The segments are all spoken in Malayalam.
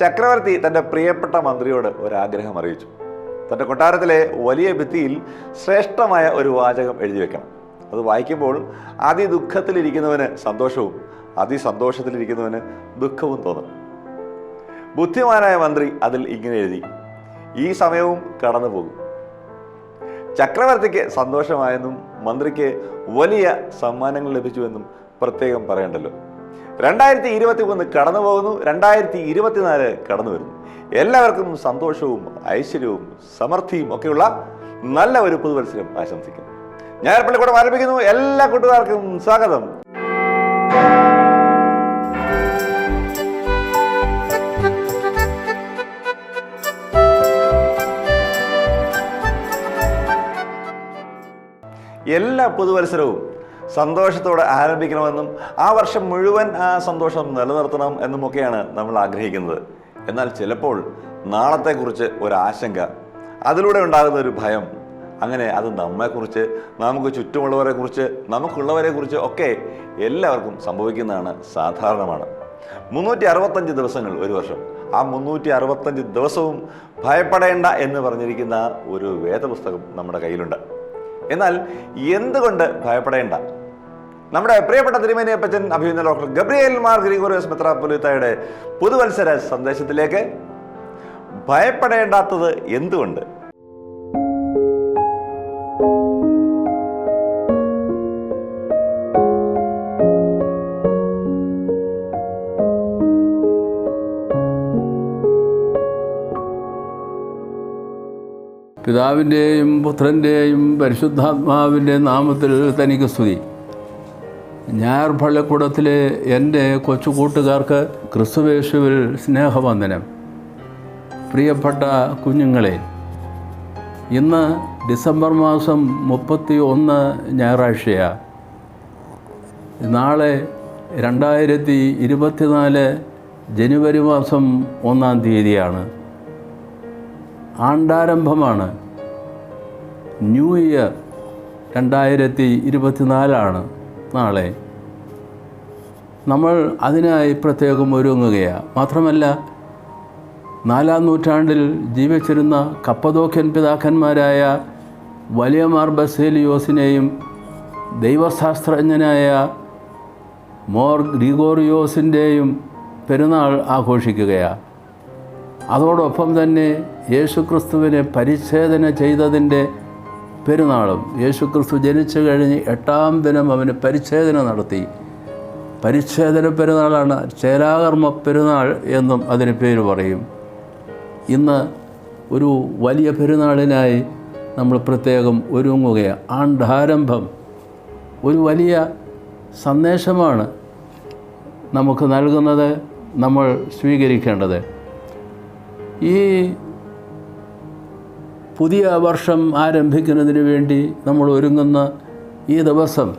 ചക്രവർത്തി തന്റെ പ്രിയപ്പെട്ട മന്ത്രിയോട് ഒരാഗ്രഹം അറിയിച്ചു. തന്റെ കൊട്ടാരത്തിലെ വലിയ ഭിത്തിയിൽ ശ്രേഷ്ഠമായ ഒരു വാചകം എഴുതി വെക്കണം. അത് വായിക്കുമ്പോൾ അതിദുഃഖത്തിലിരിക്കുന്നവന് സന്തോഷവും അതിസന്തോഷത്തിലിരിക്കുന്നവന് ദുഃഖവും തോന്നും. ബുദ്ധിമാനായ മന്ത്രി അതിൽ ഇങ്ങനെ എഴുതി ഈ സമയവും കടന്നു പോകും. ചക്രവർത്തിക്ക് സന്തോഷമായെന്നും മന്ത്രിക്ക് വലിയ സമ്മാനങ്ങൾ ലഭിച്ചുവെന്നും പ്രത്യേകം പറയണ്ടല്ലോ. രണ്ടായിരത്തി ഇരുപത്തി ഒന്ന് കടന്നു പോകുന്നു രണ്ടായിരത്തി ഇരുപത്തിനാല് കടന്നു വരുന്നു. എല്ലാവർക്കും സന്തോഷവും ഐശ്വര്യവും സമൃദ്ധിയും ഒക്കെയുള്ള നല്ല ഒരു പുതുവത്സരം ആശംസിക്കുന്നു. ഞാൻ പള്ളിക്കൂടം ആരംഭിക്കുന്നു. എല്ലാ കൂട്ടുകാർക്കും സ്വാഗതം. എല്ലാ പുതുവത്സരവും സന്തോഷത്തോടെ ആരംഭിക്കണമെന്നും ആ വർഷം മുഴുവൻ ആ സന്തോഷം നിലനിർത്തണം എന്നുമൊക്കെയാണ് നമ്മൾ ആഗ്രഹിക്കുന്നത്. എന്നാൽ ചിലപ്പോൾ നാളത്തെക്കുറിച്ച് ഒരാശങ്ക അതിലൂടെ ഉണ്ടാകുന്ന ഒരു ഭയം അങ്ങനെ അത് നമ്മെക്കുറിച്ച് നമുക്ക് ചുറ്റുമുള്ളവരെക്കുറിച്ച് നമുക്കുള്ളവരെക്കുറിച്ച് നമുക്കുള്ളവരെ കുറിച്ച് ഒക്കെ എല്ലാവർക്കും സംഭവിക്കുന്നതാണ് സാധാരണമാണ്. മുന്നൂറ്റി അറുപത്തഞ്ച് ദിവസങ്ങൾ ഒരു വർഷം. ആ മുന്നൂറ്റി അറുപത്തഞ്ച് ദിവസവും ഭയപ്പെടേണ്ട എന്ന് പറഞ്ഞിരിക്കുന്ന ഒരു വേദപുസ്തകം നമ്മുടെ കയ്യിലുണ്ട്. എന്നാൽ എന്തുകൊണ്ട് ഭയപ്പെടേണ്ട? നമ്മുടെ പ്രിയപ്പെട്ട തിരുമേനി അപ്പച്ചൻ അഭിനന്ദ ഡോക്ടർ ഗബ്രിയേൽ മാർ ഗ്രിഗോറിയസ് മെത്രാപ്പൊലിത്തയുടെ പുതുവത്സര സന്ദേശത്തിലേക്ക്. ഭയപ്പെടേണ്ടാത്തത് എന്തുകൊണ്ട്? പിതാവിന്റെയും പുത്രന്റെയും പരിശുദ്ധാത്മാവിന്റെ നാമത്തിൽ തനിക്ക് സ്തുതി. ഞായർ പള്ളിക്കൂടത്തിലെ എന്റെ കൊച്ചു കൂട്ടുകാർക്ക് ക്രിസ്തുവേശുവിൽ സ്നേഹവന്ദനം. പ്രിയപ്പെട്ട കുഞ്ഞുങ്ങളെ ഇന്ന് ഡിസംബർ മാസം മുപ്പത്തി ഒന്ന് ഞായറാഴ്ചയാണ് നാളെ രണ്ടായിരത്തി ഇരുപത്തിനാല് ജനുവരി മാസം ഒന്നാം തീയതിയാണ്. ആണ്ടാരംഭമാണ്. ന്യൂ ഇയർ രണ്ടായിരത്തി ഇരുപത്തിനാലാണ്. നാളെ നമ്മൾ അതിനായി പ്രത്യേകം ഒരുങ്ങുകയാണ് മാത്രമല്ല നാലാം നൂറ്റാണ്ടിൽ ജീവിച്ചിരുന്ന കപ്പതോക്യൻ പിതാക്കന്മാരായ വലിയ മാർ ബസേലിയോസിനെയും ദൈവശാസ്ത്രജ്ഞനായ മോർ ഗ്രിഗോറിയോസിന്റെയും പെരുന്നാൾ ആഘോഷിക്കുകയാണ് അതോടൊപ്പം തന്നെ യേശുക്രിസ്തുവിനെ പരിച്ഛേദന ചെയ്തതിന്റെ പെരുന്നാളും യേശുക്രിസ്തു ജനിച്ചു കഴിഞ്ഞ് എട്ടാം ദിനം അവന് പരിച്ഛേദന നടത്തി. പരിച്ഛേദന പെരുന്നാളാണ് ചേലാകർമ്മ പെരുന്നാൾ എന്നും അതിന് പേര് പറയും. ഇന്ന് ഒരു വലിയ പെരുന്നാളിനായി നമ്മൾ പ്രത്യേകം ഒരുങ്ങുകയാണ്. ആണ്ടാരംഭം ഒരു വലിയ സന്ദേശമാണ് നമുക്ക് നൽകുന്നത് നമ്മൾ സ്വീകരിക്കേണ്ടത്. ഈ പുതിയ വർഷം ആരംഭിക്കുന്നതിന് വേണ്ടി നമ്മൾ ഒരുങ്ങുന്ന ഈ ദിവസം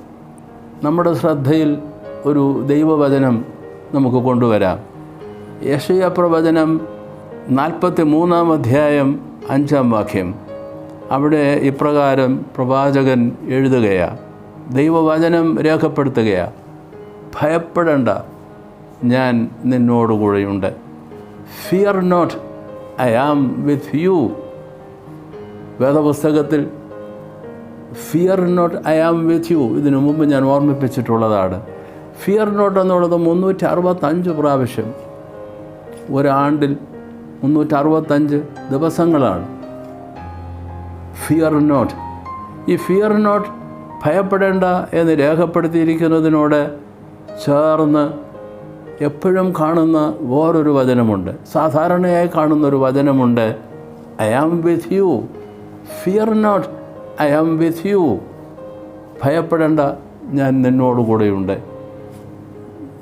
നമ്മുടെ ശ്രദ്ധയിൽ ഒരു ദൈവവചനം നമുക്ക് കൊണ്ടുവരാം. യശയ പ്രവചനം നാൽപ്പത്തി മൂന്നാം അധ്യായം അഞ്ചാം വാക്യം. അവിടെ ഇപ്രകാരം പ്രവാചകൻ എഴുതുകയാണ് ദൈവവചനം രേഖപ്പെടുത്തുകയാണ് ഭയപ്പെടേണ്ട ഞാൻ നിന്നോടുകൂടെയുണ്ട്. Fear not I am with you വേദപുസ്തകത്തിൽ fear not I am with you ഇതിനു മുമ്പ് ഞാൻ ഓർമ്മിപ്പിച്ചിട്ടുള്ളതാണ്. ഫിയർ നോട്ട് എന്നുള്ളത് മുന്നൂറ്റി അറുപത്തഞ്ച് പ്രാവശ്യം ഒരാണ്ടിൽ മുന്നൂറ്റി അറുപത്തഞ്ച് ദിവസങ്ങളാണ്. ഫിയർ നോട്ട് ഈ ഫിയർ നോട്ട് ഭയപ്പെടേണ്ട എന്ന് രേഖപ്പെടുത്തിയിരിക്കുന്നതിനോട് ചേർന്ന് എപ്പോഴും കാണുന്ന വേറൊരു വചനമുണ്ട്. സാധാരണയായി കാണുന്നൊരു വചനമുണ്ട് I am with you fear not I am with you ഭയപ്പെടേണ്ട ഞാൻ നിന്നോടുകൂടെയുണ്ട്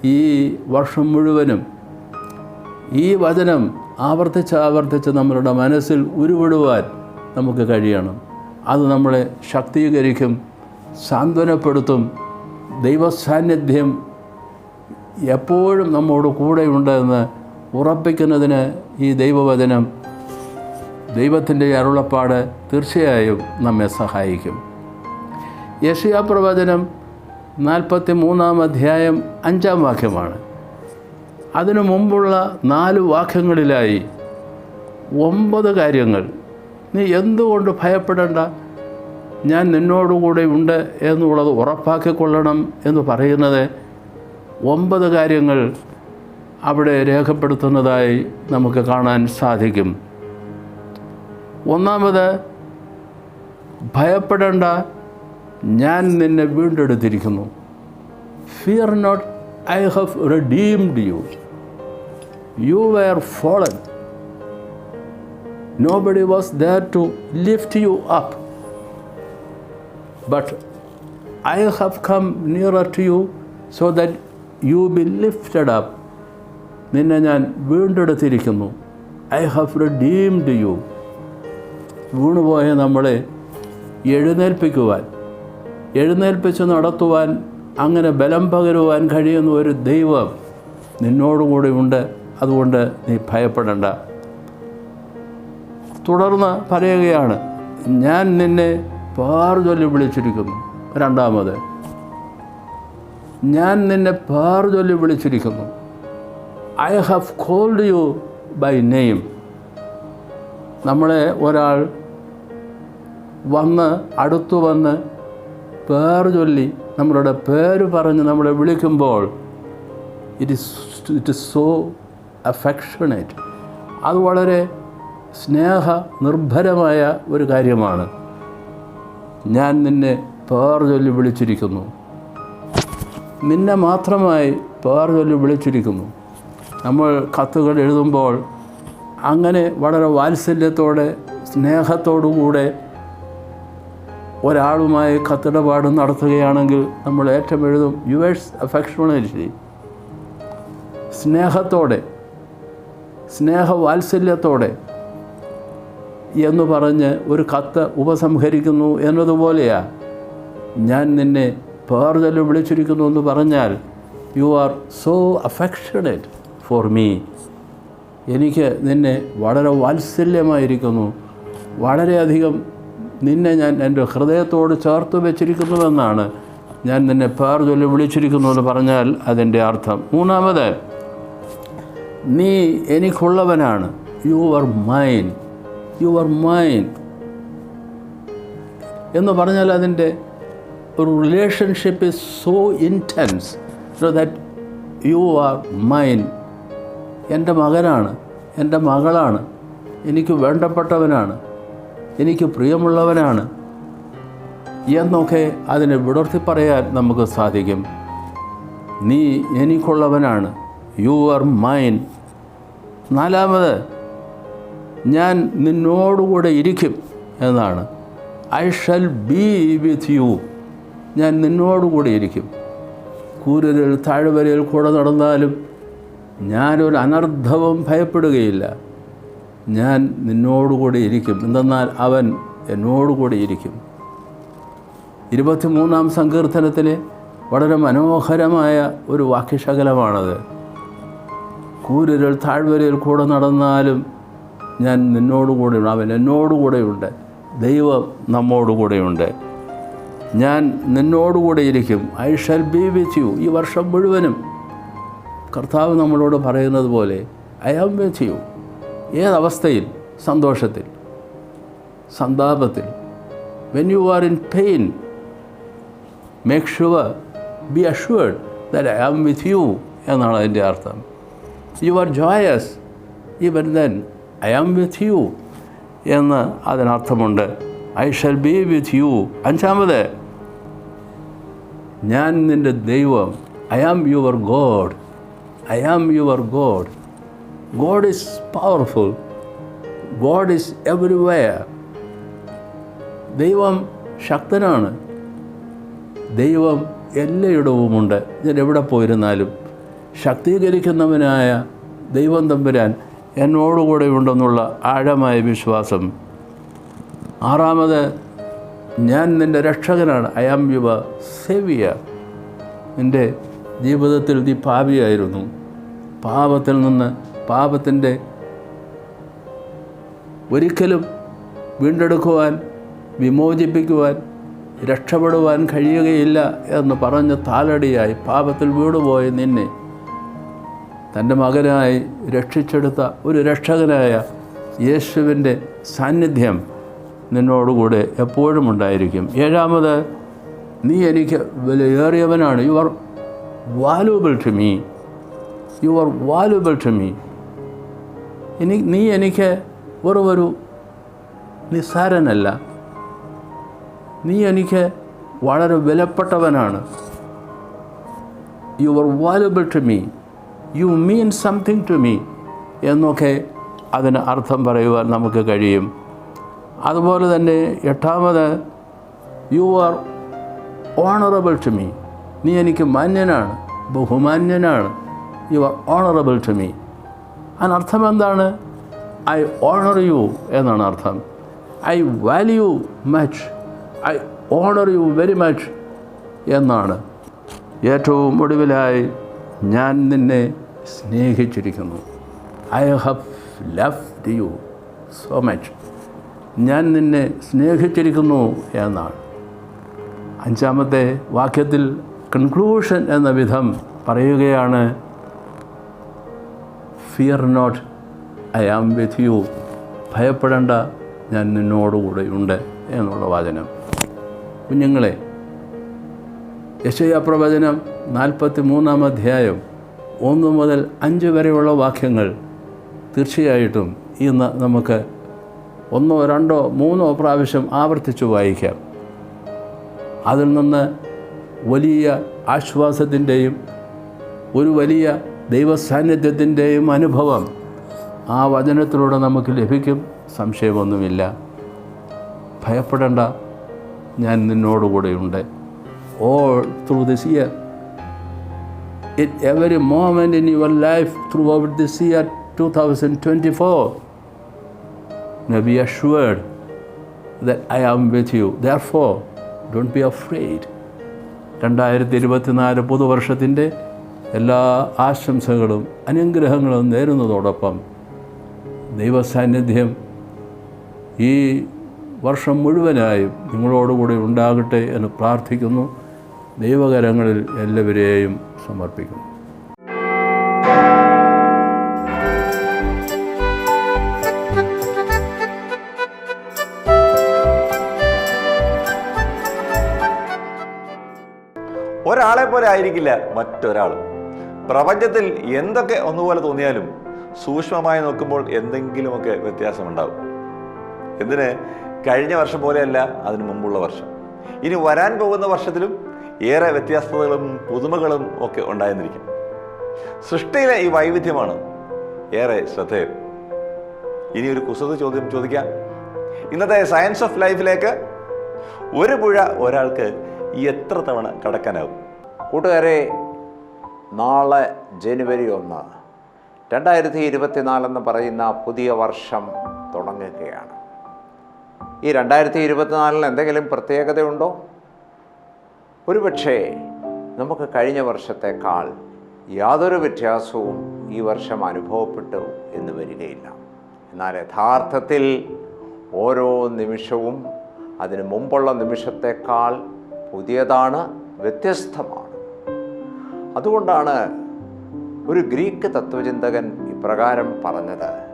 ഈ വർഷം മുഴുവനും ഈ വചനം ആവർത്തിച്ച് ആവർത്തിച്ച് നമ്മളുടെ മനസ്സിൽ ഉരുവിടുവാൻ നമുക്ക് കഴിയണം. അത് നമ്മളെ ശക്തീകരിക്കും സാന്ത്വനപ്പെടുത്തും. ദൈവസാന്നിധ്യം എപ്പോഴും നമ്മോട് കൂടെയുണ്ടെന്ന് ഉറപ്പിക്കുന്നതിന് ഈ ദൈവവചനം ദൈവത്തിന്റെ അരുളപ്പാട് തീർച്ചയായും നമ്മെ സഹായിക്കും. യഷിയ പ്രവചനം നാൽപ്പത്തി മൂന്നാം അധ്യായം അഞ്ചാം വാക്യമാണ്. അതിനു മുമ്പുള്ള നാല് വാക്യങ്ങളിലായി ഒമ്പത് കാര്യങ്ങൾ. നീ എന്തുകൊണ്ട് ഭയപ്പെടേണ്ട? ഞാൻ നിന്നോടുകൂടെ ഉണ്ട് എന്നുള്ളത് ഉറപ്പാക്കിക്കൊള്ളണം എന്ന് പറയുന്നത് ഒമ്പത് കാര്യങ്ങൾ അവിടെ രേഖപ്പെടുത്തുന്നതായി നമുക്ക് കാണാൻ സാധിക്കും. ഒന്നാമത് ഭയപ്പെടേണ്ട ഞാൻ നിന്നെ വീണ്ടെടുത്തിരിക്കുന്നു. Fear not I have redeemed you you were fallen nobody was there to lift you up but I have come nearer to you so that you be lifted up നിന്നെ ഞാൻ വീണ്ടെടുത്തിരിക്കുന്നു. ഐ ഹാവ് റെഡീംഡ് യു വീണുപോയ നമ്മളെ എഴുന്നേൽപ്പിക്കുവാൻ എഴുന്നേൽപ്പിച്ച് നടത്തുവാൻ അങ്ങനെ ബലം പകരുവാൻ കഴിയുന്ന ഒരു ദൈവം നിന്നോടുകൂടി ഉണ്ട്. അതുകൊണ്ട് നീ ഭയപ്പെടേണ്ട. തുടർന്ന് പറയുകയാണ് ഞാൻ നിന്നെ പാറുചൊല്ലി ചൊല്ലി വിളിച്ചിരിക്കുന്നു. രണ്ടാമത് ഞാൻ നിന്നെ പാറുചൊല്ലി ചൊല്ലി വിളിച്ചിരിക്കുന്നു. I have called you by name നമ്മളെ ഒരാൾ വന്ന് അടുത്തു വന്ന് പേര് ചൊല്ലി നമ്മളുടെ പേര് പറഞ്ഞ് നമ്മളെ വിളിക്കുമ്പോൾ it is it is so affectionate അത് വളരെ സ്നേഹ നിർഭരമായ ഒരു കാര്യമാണ്. ഞാൻ നിന്നെ പേർ ചൊല്ലി വിളിച്ചിരിക്കുന്നു. നിന്നെ മാത്രമായി പേർ ചൊല്ലി വിളിച്ചിരിക്കുന്നു. നമ്മൾ കത്തുകൾ എഴുതുമ്പോൾ അങ്ങനെ വളരെ വാത്സല്യത്തോടെ സ്നേഹത്തോടുകൂടെ ഒരാളുമായി കത്തിടപാട് നടത്തുകയാണെങ്കിൽ നമ്മൾ ഏറ്റവും എഴുതും യുവേഴ്സ് അഫെക്ഷണേറ്റ്ലി സ്നേഹത്തോടെ സ്നേഹവാത്സല്യത്തോടെ എന്ന് പറഞ്ഞ് ഒരു കത്ത് ഉപസംഹരിക്കുന്നു എന്നതുപോലെയാ. ഞാൻ നിന്നെ പേർതലും വിളിച്ചിരിക്കുന്നു എന്ന് പറഞ്ഞാൽ you are so affectionate for me എനിക്ക് നിന്നെ വളരെ വാത്സല്യമായിരിക്കുന്നു. വളരെയധികം നിന്നെ ഞാൻ എന്റെ ഹൃദയത്തോട് ചേർത്ത് വെച്ചിരിക്കുന്നുവെന്നാണ് ഞാൻ നിന്നെ പേർ ചൊല്ലി വിളിച്ചിരിക്കുന്നു എന്ന് പറഞ്ഞാൽ അതിന്റെ അർത്ഥം. മൂന്നാമത് നീ എനിക്കുള്ളവനാണ്. You are mine you are mine എന്ന് പറഞ്ഞാൽ അതിന്റെ ഒരു relationship is so intense so that you are mine എന്റെ മകനാണ് എന്റെ മകളാണ് എനിക്ക് വേണ്ടപ്പെട്ടവനാണ് എനിക്ക് പ്രിയമുള്ളവനാണ് എന്നൊക്കെ അതിനെ വിടർത്തി പറയാൻ നമുക്ക് സാധിക്കും. നീ എനിക്കുള്ളവനാണ്. യു ആർ മൈൻ നാലാമത് ഞാൻ നിന്നോടുകൂടെ ഇരിക്കും എന്നാണ്. I shall be with you ഞാൻ നിന്നോടുകൂടെ ഇരിക്കും. കൂരലിൽ താഴ്വരയിൽ കൂടെ നടന്നാലും ഞാനൊരു അനർത്ഥവും ഭയപ്പെടുകയില്ല. ഞാൻ നിന്നോടുകൂടി ഇരിക്കും. എന്തെന്നാൽ അവൻ എന്നോടുകൂടി ഇരിക്കും. ഇരുപത്തിമൂന്നാം സങ്കീർത്തനത്തിലെ വളരെ മനോഹരമായ ഒരു വാക്യശകലമാണത്. കൂരിരൽ താഴ്വരയിൽ കൂടെ നടന്നാലും ഞാൻ നിന്നോടുകൂടെയുണ്ട്. അവൻ എന്നോടുകൂടെയുണ്ട്. ദൈവം നമ്മോടുകൂടെയുണ്ട്. ഞാൻ നിന്നോടുകൂടെ ഇരിക്കും I shall be with you. ഈ വർഷം മുഴുവനും കർത്താവ് നമ്മളോട് പറയുന്നത് പോലെ ഐ ആം വിത്ത് യു. ഏതവസ്ഥയിൽ? സന്തോഷത്തിൽ. സന്താപത്തിൽ. When you are in pain make sure be assured that I am with you എന്നാണ് അതിന്റെ അർത്ഥം. You are joyous even then I am with you എന്ന് അതിനർത്ഥമുണ്ട്. I shall be with you. അഞ്ചാമത് ഞാൻ നിന്റെ ദൈവം I am your God. I am your God God is powerful God is everywhere ദൈവം ശക്തനാണ്. ദൈവം എല്ലായിടവുമുണ്ട്. ഞാൻ എവിടെ പോയിരുന്നാലും ശക്തീകരിക്കുന്നവനായ ദൈവം തമ്പുരാൻ എന്നോടുകൂടെ ഉണ്ടെന്നുള്ള ആഴമായ വിശ്വാസം. ആറാമത് ഞാൻ നിന്റെ രക്ഷകനാണ്. ഐ ആം യുവ സേവിയ നിന്റെ ജീവിതത്തിൽ നീ പാപിയായിരുന്നു. പാപത്തിൽ നിന്ന് പാപത്തിന്റെ ഒരിക്കലും വീണ്ടെടുക്കുവാൻ വിമോചിപ്പിക്കുവാൻ രക്ഷപ്പെടുവാൻ കഴിയുകയില്ല എന്ന് പറഞ്ഞ് താലടിയായി പാപത്തിൽ വീടുപോയ നിന്നെ തന്റെ മകനായി രക്ഷിച്ചെടുത്ത ഒരു രക്ഷകനായ യേശുവിന്റെ സാന്നിധ്യം നിന്നോടുകൂടെ എപ്പോഴും ഉണ്ടായിരിക്കും. ഏഴാമത് നീ എനിക്ക് വിലയേറിയവനാണ്. You are valuable to me. You are valuable to me ഇനി നീ എനിക്ക് വെറും ഒരു നിസ്സാരനല്ല. നീ എനിക്ക് വളരെ വിലപ്പെട്ടവനാണ്. You are valuable to me you mean something to me എന്നൊക്കെ അതിന് അർത്ഥം പറയുവാൻ നമുക്ക് കഴിയും. അതുപോലെ തന്നെ എട്ടാമത് you are honourable to me നീ എനിക്ക് മാന്യനാണ് ബഹുമാന്യനാണ്. You are honourable to me. അതിനർത്ഥം എന്താണ്? ഐ ഓണർ യു എന്നാണ് അർത്ഥം. I value much. I honour you very much എന്നാണ്. ഏറ്റവും ഒടുവിലായി ഞാൻ നിന്നെ സ്നേഹിച്ചിരിക്കുന്നു. I have love you so much. ഞാൻ നിന്നെ സ്നേഹിച്ചിരിക്കുന്നു എന്നാണ്. അഞ്ചാമത്തെ വാക്യത്തിൽ കൺക്ലൂഷൻ എന്ന വിധം പറയുകയാണ് fear not I am with you ഭയപ്പെടേണ്ട ഞാൻ നിന്നോടുകൂടെയുണ്ട് എന്നുള്ള വചനം. കുഞ്ഞുങ്ങളെ യശയ പ്രവചനം നാൽപ്പത്തി മൂന്നാം അധ്യായം ഒന്ന് മുതൽ അഞ്ച് വരെയുള്ള വാക്യങ്ങൾ തീർച്ചയായിട്ടും ഇന്ന് നമുക്ക് ഒന്നോ രണ്ടോ മൂന്നോ പ്രാവശ്യം ആവർത്തിച്ചു വായിക്കാം. അതിൽ നിന്ന് വലിയ ആശ്വാസത്തിന്റെയും ഒരു വലിയ ദൈവസാന്നിധ്യത്തിന്റെയും അനുഭവം ആ വചനത്തിലൂടെ നമുക്ക് ലഭിക്കും. സംശയമൊന്നുമില്ല. ഭയപ്പെടേണ്ട. ഞാൻ നിന്നോടുകൂടെയുണ്ട്. All through this year it every moment in your life throughout this year two thousand twenty 2024 now be assured that am with you you. Therefore don't be afraid. രണ്ടായിരത്തി ഇരുപത്തിനാല് പുതുവർഷത്തിന്റെ എല്ലാ ആശംസകളും അനുഗ്രഹങ്ങളും നേരുന്നതോടൊപ്പം ദൈവസാന്നിധ്യം ഈ വർഷം മുഴുവനായും നിങ്ങളോടുകൂടി ഉണ്ടാകട്ടെ എന്ന് പ്രാർത്ഥിക്കുന്നു. ദൈവകരങ്ങളിൽ എല്ലാവരെയും സമർപ്പിക്കുന്നു. ഒരാളെ പോലെ ആയിരിക്കില്ല മറ്റൊരാളും പ്രപഞ്ചത്തിൽ എന്തൊക്കെ ഒന്നുപോലെ തോന്നിയാലും സൂക്ഷ്മമായി നോക്കുമ്പോൾ എന്തെങ്കിലുമൊക്കെ വ്യത്യാസമുണ്ടാവും. എന്തിന്? കഴിഞ്ഞ വർഷം പോലെയല്ല അതിനു മുമ്പുള്ള വർഷം. ഇനി വരാൻ പോകുന്ന വർഷത്തിലും ഏറെ വ്യത്യസ്തതകളും പുതുമകളും ഒക്കെ ഉണ്ടായിരുന്നിരിക്കും സൃഷ്ടിയിലെ ഈ വൈവിധ്യമാണ് ഏറെ ശ്രദ്ധേയം. ഇനി ഒരു കുസൃത ചോദ്യം ചോദിക്കാം. ഇന്നത്തെ സയൻസ് ഓഫ് ലൈഫിലേക്ക് ഒരു പുഴ ഒരാൾക്ക് എത്ര തവണ കടക്കാനാവും കൂട്ടുകാരെ നാളെ ജനുവരി ഒന്ന്. രണ്ടായിരത്തി ഇരുപത്തിനാലെന്ന് പറയുന്ന പുതിയ വർഷം തുടങ്ങുകയാണ്. ഈ രണ്ടായിരത്തി ഇരുപത്തിനാലിന് എന്തെങ്കിലും പ്രത്യേകതയുണ്ടോ? ഒരുപക്ഷേ നമുക്ക് കഴിഞ്ഞ വർഷത്തേക്കാൾ യാതൊരു വ്യത്യാസവും ഈ വർഷം അനുഭവപ്പെട്ടു എന്ന് വരികയില്ല. എന്നാൽ യഥാർത്ഥത്തിൽ ഓരോ നിമിഷവും അതിന് മുമ്പുള്ള നിമിഷത്തേക്കാൾ പുതിയതാണ് വ്യത്യസ്തമാണ്. അതുകൊണ്ടാണ് ഒരു ഗ്രീക്ക് തത്വചിന്തകൻ ഇപ്രകാരം പറഞ്ഞത്.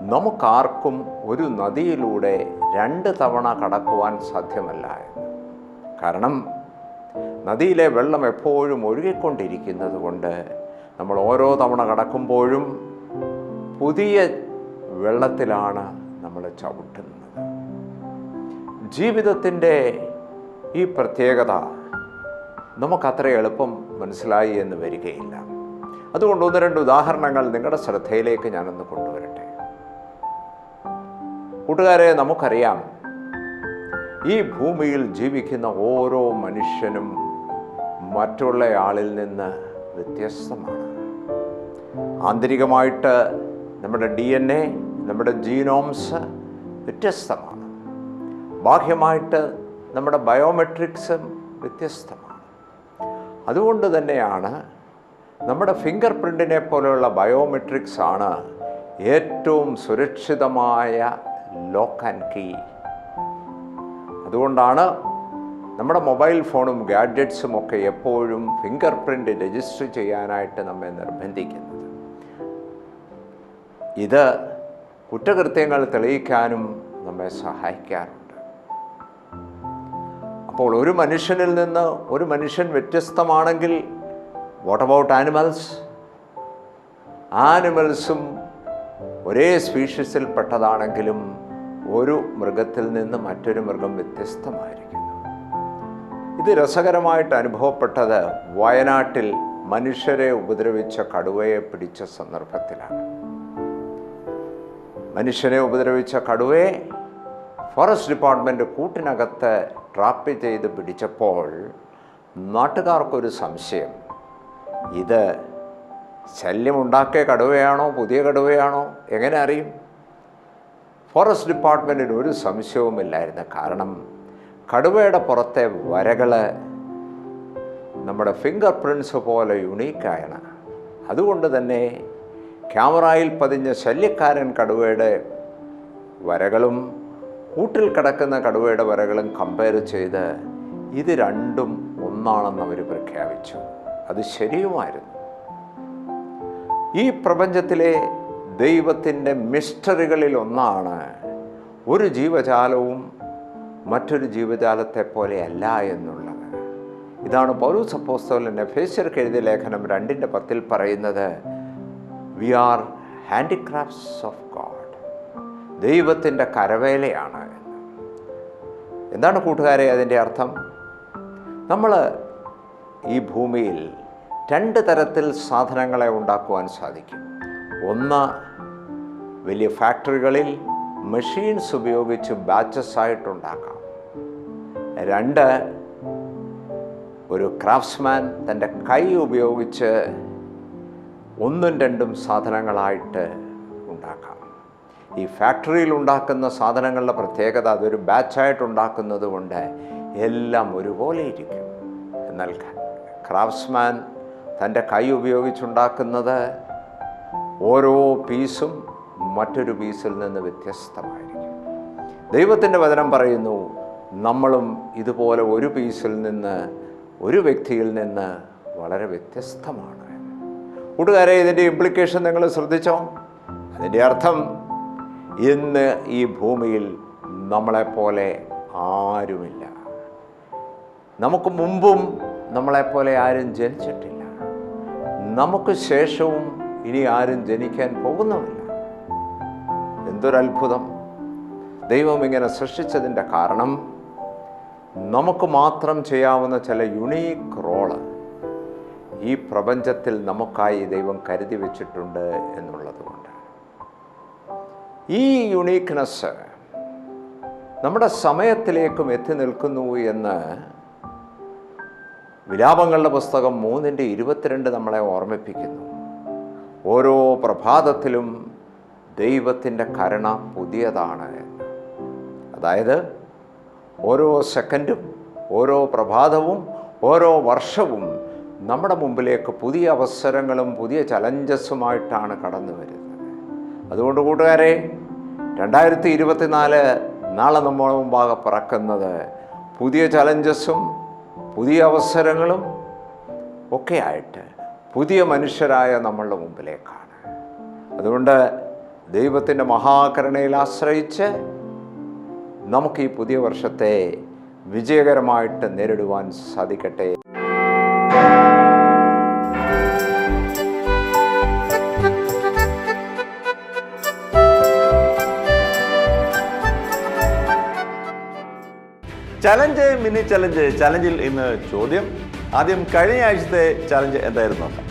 നമുക്കാർക്കും ഒരു നദിയിലൂടെ രണ്ട് തവണ കടക്കുവാൻ സാധ്യമല്ല കാരണം നദിയിലെ വെള്ളം എപ്പോഴും ഒഴുകിക്കൊണ്ടിരിക്കുന്നത് കൊണ്ട് നമ്മൾ ഓരോ തവണ കടക്കുമ്പോഴും പുതിയ വെള്ളത്തിലാണ് നമ്മൾ ചവിട്ടുന്നത്. ജീവിതത്തിന്റെ ഈ പ്രത്യേകത നമുക്കത്ര എളുപ്പം മനസ്സിലായി എന്ന് വരികയില്ല. അതുകൊണ്ട് ഒന്ന് രണ്ട് ഉദാഹരണങ്ങൾ നിങ്ങളുടെ ശ്രദ്ധയിലേക്ക് ഞാനൊന്ന് കൊണ്ടുവരട്ടെ. കൂട്ടുകാരെ നമുക്കറിയാം ഈ ഭൂമിയിൽ ജീവിക്കുന്ന ഓരോ മനുഷ്യനും മറ്റുള്ള ആളിൽ നിന്ന് വ്യത്യസ്തമാണ്. ആന്തരികമായിട്ട് നമ്മുടെ ഡി എൻ എ നമ്മുടെ ജീനോംസ് വ്യത്യസ്തമാണ്. ബാഹ്യമായിട്ട് നമ്മുടെ ബയോമെട്രിക്സും വ്യത്യസ്തമാണ്. അതുകൊണ്ട് തന്നെയാണ് നമ്മുടെ ഫിംഗർ പ്രിന്റിനെ പോലെയുള്ള ബയോമെട്രിക്സ് ആണ് ഏറ്റവും സുരക്ഷിതമായ ലോക്ക് ആൻഡ് കീ അതുകൊണ്ടാണ് നമ്മുടെ മൊബൈൽ ഫോണും ഗാഡ്ജറ്റ്സും ഒക്കെ എപ്പോഴും ഫിംഗർ പ്രിന്റ് രജിസ്റ്റർ ചെയ്യാനായിട്ട് നമ്മെ നിർബന്ധിക്കുന്നത്. ഇത് കുറ്റകൃത്യങ്ങൾ തെളിയിക്കാനും നമ്മെ സഹായിക്കാറുണ്ട്. അപ്പോൾ ഒരു മനുഷ്യനിൽ നിന്ന് ഒരു മനുഷ്യൻ വ്യത്യസ്തമാണെങ്കിൽ വാട്ട് അബൌട്ട് ആനിമൽസ് ആനിമൽസും ഒരേ സ്പീഷീസിൽ പെട്ടതാണെങ്കിലും ഒരു മൃഗത്തിൽ നിന്ന് മറ്റൊരു മൃഗം വ്യത്യസ്തമായിരിക്കുന്നു. ഇത് രസകരമായിട്ട് അനുഭവപ്പെട്ടത് വയനാട്ടിൽ മനുഷ്യരെ ഉപദ്രവിച്ച കടുവയെ പിടിച്ച സന്ദർഭത്തിലാണ്. മനുഷ്യനെ ഉപദ്രവിച്ച കടുവയെ ഫോറസ്റ്റ് ഡിപ്പാർട്ട്മെന്റ് കൂട്ടിനകത്ത് ട്രാപ്പ് ചെയ്ത് പിടിച്ചപ്പോൾ നാട്ടുകാർക്കൊരു സംശയം. ഇത് ശല്യമുണ്ടാക്കിയ കടുവയാണോ പുതിയ കടുവയാണോ എങ്ങനെ അറിയും? ഫോറസ്റ്റ് ഡിപ്പാർട്ട്മെന്റിന് ഒരു സംശയവുമില്ലായിരുന്നു കാരണം കടുവയുടെ പുറത്തെ വരകൾ നമ്മുടെ ഫിംഗർ പ്രിൻസ് പോലെ യുണീക്കായാണ് അതുകൊണ്ട് തന്നെ ക്യാമറയിൽ പതിഞ്ഞ ശല്യക്കാരൻ കടുവയുടെ വരകളും കൂട്ടിൽ കിടക്കുന്ന കടുവയുടെ വരകളും കമ്പയർ ചെയ്ത് ഇത് രണ്ടും ഒന്നാണെന്ന് അവർ പ്രഖ്യാപിച്ചു. അത് ശരിയുമായിരുന്നു. ഈ പ്രപഞ്ചത്തിലെ ദൈവത്തിന്റെ മിസ്റ്ററികളിൽ ഒന്നാണ് ഒരു ജീവജാലവും മറ്റൊരു ജീവജാലത്തെ പോലെയല്ല എന്നുള്ളത്. ഇതാണ് പൗരൂസ് അപ്പോസ്തലൻ എഫേശ്യർക്ക് എഴുതിയ ലേഖനം രണ്ടിന്റെ പത്തിൽ പറയുന്നത് we are handicrafts of God ദൈവത്തിന്റെ കരവേലയാണ് എന്താണ് കൂട്ടുകാരെ അതിന്റെ അർത്ഥം? നമ്മൾ ഈ ഭൂമിയിൽ രണ്ട് തരത്തിൽ സാധനങ്ങളെ ഉണ്ടാക്കുവാൻ സാധിക്കും. ഒന്ന് വലിയ ഫാക്ടറികളിൽ മെഷീൻസ് ഉപയോഗിച്ച് ബാച്ചസ് ആയിട്ടുണ്ടാക്കാം. രണ്ട് ഒരു ക്രാഫ്റ്റ്സ്മാൻ തന്റെ കൈ ഉപയോഗിച്ച് ഒന്നും രണ്ടും സാധനങ്ങളായിട്ട് ഉണ്ടാക്കാം. ഈ ഫാക്ടറിയിൽ ഉണ്ടാക്കുന്ന സാധനങ്ങളുടെ പ്രത്യേകത അതൊരു ബാച്ചായിട്ട് ഉണ്ടാക്കുന്നത് കൊണ്ട് എല്ലാം ഒരുപോലെ ഇരിക്കും. എന്നാൽ ക്രാഫ്റ്റ്സ്മാൻ തന്റെ കൈ ഉപയോഗിച്ചുണ്ടാക്കുന്നത് ഓരോ പീസും മറ്റൊരു പീസിൽ നിന്ന് വ്യത്യസ്തമായിരിക്കും. ദൈവത്തിന്റെ വചനം പറയുന്നു നമ്മളും ഇതുപോലെ ഒരു പീസിൽ നിന്ന് ഒരു വ്യക്തിയിൽ നിന്ന് വളരെ വ്യത്യസ്തമാണ്. കൂട്ടുകാരെ ഇതിന്റെ ഇംപ്ലിക്കേഷൻ നിങ്ങൾ ശ്രദ്ധിച്ചോ? അതിന്റെ അർത്ഥം ഇന്ന് ഈ ഭൂമിയിൽ നമ്മളെപ്പോലെ ആരുമില്ല. നമുക്ക് മുമ്പും നമ്മളെപ്പോലെ ആരും ജനിച്ചിട്ടില്ല. നമുക്ക് ശേഷവും ഇനി ആരും ജനിക്കാൻ പോകുന്നുമില്ല. എന്തൊരത്ഭുതം. ദൈവം ഇങ്ങനെ സൃഷ്ടിച്ചതിന്റെ കാരണം നമുക്ക് മാത്രം ചെയ്യാവുന്ന ചില യുണീക്ക് റോൾ ഈ പ്രപഞ്ചത്തിൽ നമുക്കായി ദൈവം കരുതി വെച്ചിട്ടുണ്ട് എന്നുള്ളത് കൊണ്ട് ഈ യുണീക്ക്നെസ് നമ്മുടെ സമയത്തിലേക്കും എത്തി നിൽക്കുന്നു എന്ന് വിലാപങ്ങളുടെ പുസ്തകം മൂന്നിന്റെ ഇരുപത്തിരണ്ട് നമ്മളെ ഓർമ്മിപ്പിക്കുന്നു. ഓരോ പ്രഭാതത്തിലും ദൈവത്തിന്റെ കരുണ പുതിയതാണ് അതായത് ഓരോ സെക്കൻഡും ഓരോ പ്രഭാതവും ഓരോ വർഷവും നമ്മുടെ മുമ്പിലേക്ക് പുതിയ അവസരങ്ങളും പുതിയ ചലഞ്ചസുമായിട്ടാണ് കടന്നു വരുന്നത് അതുകൊണ്ട് കൂട്ടുകാരെ രണ്ടായിരത്തി ഇരുപത്തിനാല് നാളെ നമ്മുടെ മുമ്പാകെ പിറക്കുന്നത് പുതിയ ചലഞ്ചസും പുതിയ അവസരങ്ങളും ഒക്കെയായിട്ട് പുതിയ മനുഷ്യരായ നമ്മളുടെ മുമ്പിലേക്കാണ്. അതുകൊണ്ട് ദൈവത്തിന്റെ മഹാകരുണയിൽ ആശ്രയിച്ച് നമുക്ക് ഈ പുതിയ വർഷത്തെ വിജയകരമായിട്ട് നേരിടുവാൻ സാധിക്കട്ടെ. ചലഞ്ച് മിനി ചലഞ്ച് ചലഞ്ചിൽ ഇന്ന് ചോദ്യം. ആദ്യം കഴിഞ്ഞ ആഴ്ചത്തെ ചലഞ്ച് എന്തായിരുന്നു? നോക്കാം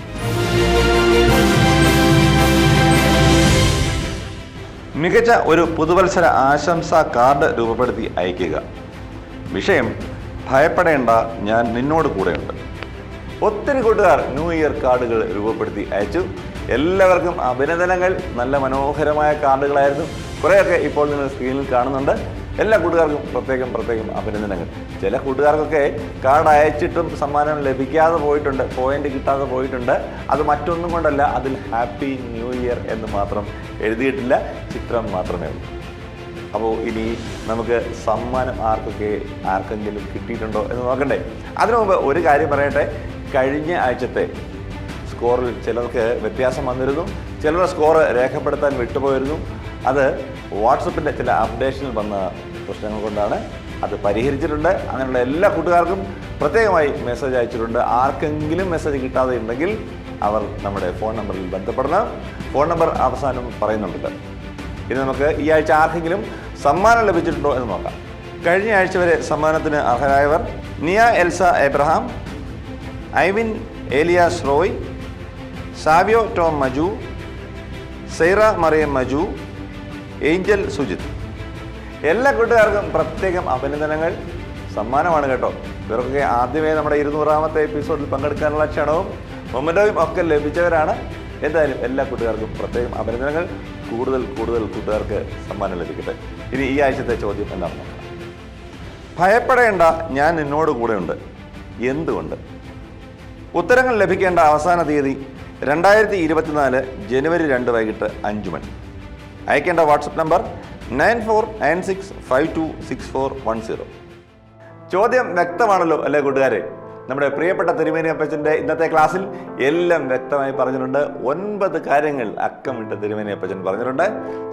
മികച്ച ഒരു പുതുവത്സര ആശംസാ കാർഡ് രൂപപ്പെടുത്തി അയക്കുക വിഷയം ഭയപ്പെടേണ്ട ഞാൻ നിന്നോട് കൂടെയുണ്ട്. ഒത്തിരി കൂട്ടുകാർ ന്യൂ ഇയർ കാർഡുകൾ രൂപപ്പെടുത്തി അയച്ചു. എല്ലാവർക്കും അഭിനന്ദനങ്ങൾ. നല്ല മനോഹരമായ കാർഡുകളായിരുന്നു. കുറേയൊക്കെ ഇപ്പോൾ നിങ്ങൾ സ്ക്രീനിൽ കാണുന്നുണ്ട്. എല്ലാ കൂട്ടുകാർക്കും പ്രത്യേകം പ്രത്യേകം അഭിനന്ദനങ്ങൾ. ചില കൂട്ടുകാർക്കൊക്കെ കാർഡ് അയച്ചിട്ടും സമ്മാനം ലഭിക്കാതെ പോയിട്ടുണ്ട് പോയിന്റ് കിട്ടാതെ പോയിട്ടുണ്ട്. അത് മറ്റൊന്നും കൊണ്ടല്ല അതിൽ ഹാപ്പി ന്യൂ ഇയർ എന്ന് മാത്രം എഴുതിയിട്ടില്ല ചിത്രം മാത്രമേ ഉള്ളൂ. അപ്പോൾ ഇനി നമുക്ക് സമ്മാനം ആർക്കൊക്കെ ആർക്കെങ്കിലും കിട്ടിയിട്ടുണ്ടോ എന്ന് നോക്കണ്ടേ. അതിനു മുമ്പ് ഒരു കാര്യം പറയട്ടെ. കഴിഞ്ഞ ആഴ്ചത്തെ സ്കോറിൽ ചിലർക്ക് വ്യത്യാസം വന്നിരുന്നു. ചിലരുടെ സ്കോർ രേഖപ്പെടുത്താൻ വിട്ടുപോയിരുന്നു. അത് വാട്സപ്പിന്റെ ചില അപ്ഡേഷനിൽ വന്ന പ്രശ്നങ്ങൾ കൊണ്ടാണ് അത് പരിഹരിച്ചിട്ടുണ്ട്. അങ്ങനെയുള്ള എല്ലാ കൂട്ടുകാർക്കും പ്രത്യേകമായി മെസ്സേജ് അയച്ചിട്ടുണ്ട്. ആർക്കെങ്കിലും മെസ്സേജ് കിട്ടാതെ ഉണ്ടെങ്കിൽ അവർ നമ്മുടെ ഫോൺ നമ്പറിൽ ബന്ധപ്പെടണം. ഫോൺ നമ്പർ അവസാനം പറയുന്നുണ്ട്. ഇനി നമുക്ക് ഈ ആഴ്ച ആർക്കെങ്കിലും സമ്മാനം ലഭിച്ചിട്ടുണ്ടോ എന്ന് നോക്കാം. കഴിഞ്ഞ ആഴ്ച വരെ സമ്മാനത്തിന് അർഹരായവർ നിയ എൽസ എബ്രഹാം ഐവിൻ ഏലിയാസ് റോയ് സാവിയോ ടോം മജു സെയ്റ മറിയം മജു ഏഞ്ചൽ സുജിത്. എല്ലാ കൂട്ടുകാർക്കും പ്രത്യേകം അഭിനന്ദനങ്ങൾ. സമ്മാനമാണ് കേട്ടോ. ഇവർക്കൊക്കെ ആദ്യമേ നമ്മുടെ ഇരുന്നൂറാമത്തെ എപ്പിസോഡിൽ പങ്കെടുക്കാനുള്ള ക്ഷണവും മൊമെന്റവും ഒക്കെ ലഭിച്ചവരാണ്. എന്തായാലും എല്ലാ കൂട്ടുകാർക്കും പ്രത്യേകം അഭിനന്ദനങ്ങൾ. കൂടുതൽ കൂടുതൽ കൂട്ടുകാർക്ക് സമ്മാനം ലഭിക്കട്ടെ. ഇനി ഈ ആഴ്ചത്തെ ചോദ്യം എന്താ നോക്കാം ഭയപ്പെടേണ്ട ഞാൻ നിന്നോട് കൂടെയുണ്ട്. എന്തുകൊണ്ട്? ഉത്തരങ്ങൾ ലഭിക്കേണ്ട അവസാന തീയതി രണ്ടായിരത്തി ഇരുപത്തിനാല് ജനുവരി രണ്ട് വൈകിട്ട് അഞ്ച് മണി. അയക്കേണ്ട WhatsApp number nine four nine six five two six four one zero. ചോദ്യം വ്യക്തമാണല്ലോ അല്ലേ കൂട്ടുകാരെ? നമ്മുടെ പ്രിയപ്പെട്ട തിരുമേനി അപ്പച്ചന്റെ ഇന്നത്തെ ക്ലാസ്സിൽ എല്ലാം വ്യക്തമായി പറഞ്ഞിട്ടുണ്ട്. ഒൻപത് കാര്യങ്ങൾ അക്കമിട്ട് തിരുമേനി അപ്പച്ചൻ പറഞ്ഞിട്ടുണ്ട്.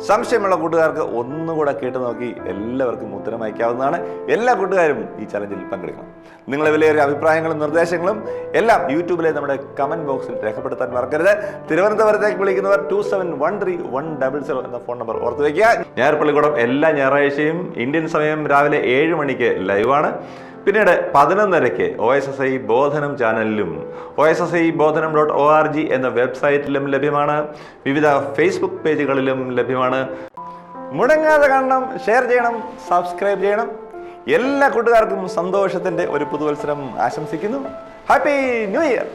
സംശയമുള്ള കൂട്ടുകാർക്ക് ഒന്നുകൂടെ കേട്ട് നോക്കി എല്ലാവർക്കും ഉത്തരം അയക്കാവുന്നതാണ്. എല്ലാ കൂട്ടുകാരും ഈ ചലഞ്ചിൽ പങ്കെടുക്കണം. നിങ്ങളെ വിലയേറിയ അഭിപ്രായങ്ങളും നിർദ്ദേശങ്ങളും എല്ലാം യൂട്യൂബിലെ നമ്മുടെ കമന്റ് ബോക്സിൽ രേഖപ്പെടുത്താൻ മറക്കരുത്. തിരുവനന്തപുരത്തേക്ക് വിളിക്കുന്നവർ two seven one three one double zero എന്ന ഫോൺ നമ്പർ ഓർത്ത് വയ്ക്കുക ഞായർ പള്ളിക്കൂടം എല്ലാ ഞായറാഴ്ചയും ഇന്ത്യൻ സമയം രാവിലെ ഏഴ് മണിക്ക് ലൈവാണ്. പിന്നീട് പതിനൊന്നരയ്ക്ക് O S S I Bodhanam ചാനലിലും O S S I Bodhanam dot O R G എന്ന വെബ്സൈറ്റിലും ലഭ്യമാണ്. വിവിധ ഫേസ്ബുക്ക് പേജുകളിലും ലഭ്യമാണ്. മുടങ്ങാതെ കാണണം ഷെയർ ചെയ്യണം സബ്സ്ക്രൈബ് ചെയ്യണം. എല്ലാ കൂട്ടുകാർക്കും സന്തോഷത്തിന്റെ ഒരു പുതുവത്സരം ആശംസിക്കുന്നു. Happy new year